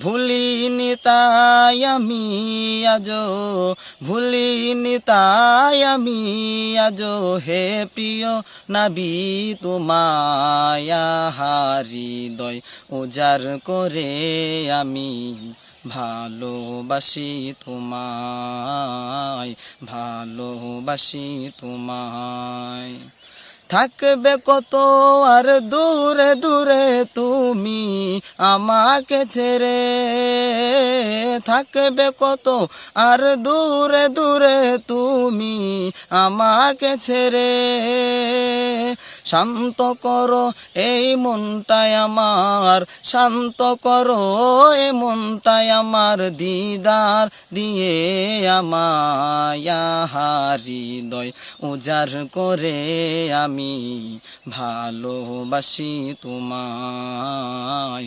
ভুলিনি তাই আমি আজ, ভুলিনি তাই আমি আজো। হে প্রিয় নাবি, তোমায় হৃদয় উজার করে আমি ভালোবাসি তোমায় ভালোবাসি তোমায়। থাকবে কত আর দূরে দূরে তুমি আমাকে ছেড়ে। থাকবে কত? আর দূরে দূরে তুমি আমাকে ছেড়ে। শান্ত করো এই মনটাই আমার, শান্ত করো এই মনটাই আমার দিদার দিয়ে আমায় হৃদয় উজার করে আমি ভালোবাসি তোমায়।